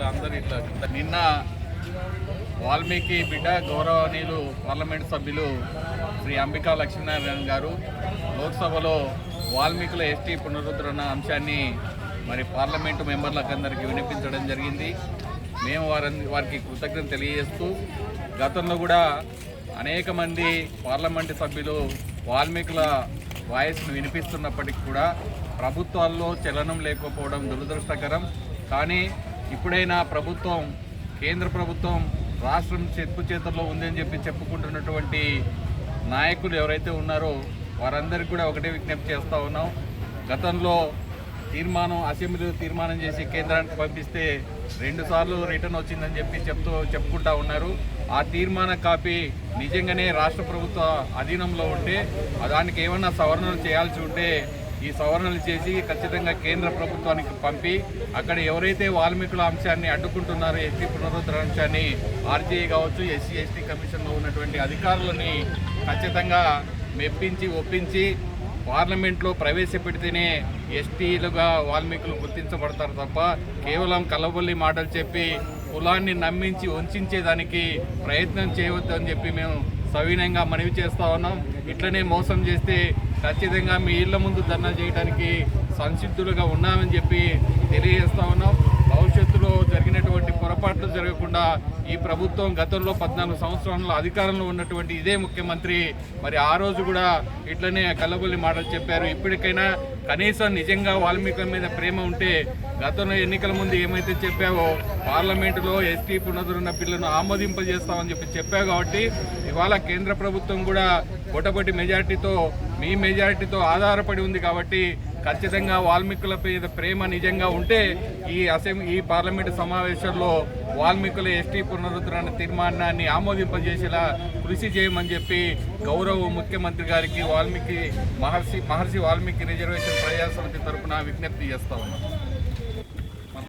ఇట్లా అందరు ఇట్లా నిన్న వాల్మీకి బిడ్డ గౌరవనీయులు పార్లమెంట్ సభ్యులు శ్రీ అంబికా లక్ష్మీనారాయణ గారు లోక్సభలో వాల్మీకుల ఎస్టీ పునరుద్ధరణ అంశాన్ని మరి పార్లమెంటు మెంబర్లకు అందరికీ వినిపించడం జరిగింది. మేము వారి వారికి కృతజ్ఞత తెలియజేస్తూ గతంలో కూడా అనేక మంది పార్లమెంటు సభ్యులు వాల్మీకుల వాయిస్ను వినిపిస్తున్నప్పటికీ కూడా ప్రభుత్వాల్లో చలనం లేకపోవడం దురదృష్టకరం. కానీ ఇప్పుడైనా ప్రభుత్వం కేంద్ర ప్రభుత్వం రాష్ట్రం చెక్కు చేతుల్లో ఉందని చెప్పి చెప్పుకుంటున్నటువంటి నాయకులు ఎవరైతే ఉన్నారో వారందరికీ కూడా ఒకటే విజ్ఞప్తి చేస్తూ ఉన్నాం. గతంలో తీర్మానం అసెంబ్లీలో తీర్మానం చేసి కేంద్రానికి పంపిస్తే రెండుసార్లు రిటర్న్ వచ్చిందని చెప్పి చెప్తూ చెప్పుకుంటా ఉన్నారు. ఆ తీర్మాన కాపీ నిజంగానే రాష్ట్ర ప్రభుత్వ అధీనంలో ఉంటే దానికి ఏమన్నా సవరణలు చేయాల్సి ఉంటే ఈ సవరణలు చేసి ఖచ్చితంగా కేంద్ర ప్రభుత్వానికి పంపి అక్కడ ఎవరైతే వాల్మీకుల అంశాన్ని అడ్డుకుంటున్నారో ఎస్టీ పునరుద్ధరణ అంశాన్ని ఆర్జీఐ కావచ్చు ఎస్సీ ఎస్టీ కమిషన్లో ఉన్నటువంటి అధికారులని ఖచ్చితంగా మెప్పించి ఒప్పించి పార్లమెంట్లో ప్రవేశపెడితేనే ఎస్టీలుగా వాల్మీకులు గుర్తించబడతారు తప్ప కేవలం కలబొల్లి మాటలు చెప్పి కులాన్ని నమ్మించి వంచేదానికి ప్రయత్నం చేయవద్దు అని చెప్పి మేము సవినయంగా మనవి చేస్తా ఉన్నాం. ఇట్లనే మోసం చేస్తే ఖచ్చితంగా మీ ఇళ్ళ ముందు ధర్నా చేయడానికి సంసిద్ధులుగా ఉన్నామని చెప్పి తెలియజేస్తా ఉన్నాం. భవిష్యత్తులో జరిగినటువంటి పొరపాట్లు జరగకుండా ఈ ప్రభుత్వం గతంలో పద్నాలుగు సంవత్సరాల్లో అధికారంలో ఉన్నటువంటి ఇదే ముఖ్యమంత్రి. మరి ఆ రోజు కూడా ఇట్లనే కల్లబొల్లి మాటలు చెప్పారు. ఇప్పటికైనా కనీసం నిజంగా వాల్మీకుల మీద ప్రేమ ఉంటే గతంలో ఎన్నికల ముందు ఏమైతే చెప్పావో పార్లమెంటులో ఎస్టీ పునరున్న బిల్లును ఆమోదింపజేస్తామని చెప్పి చెప్పావు కాబట్టి ఇవాళ కేంద్ర ప్రభుత్వం కూడా కొట్టబట్టి మెజార్టీతో మీ మెజారిటీతో ఆధారపడి ఉంది కాబట్టి ఖచ్చితంగా వాల్మీకుల మీద ప్రేమ నిజంగా ఉంటే ఈ అసెంబ్లీ ఈ పార్లమెంటు సమావేశంలో వాల్మీకుల ఎస్టీ పునరుద్ధరణ తీర్మానాన్ని ఆమోదింపజేసేలా కృషి చేయమని చెప్పి గౌరవ ముఖ్యమంత్రి గారికి వాల్మీకి మహర్షి మహర్షి వాల్మీకి రిజర్వేషన్ ప్రజాసమితి తరఫున విజ్ఞప్తి చేస్తా ఉన్నాం.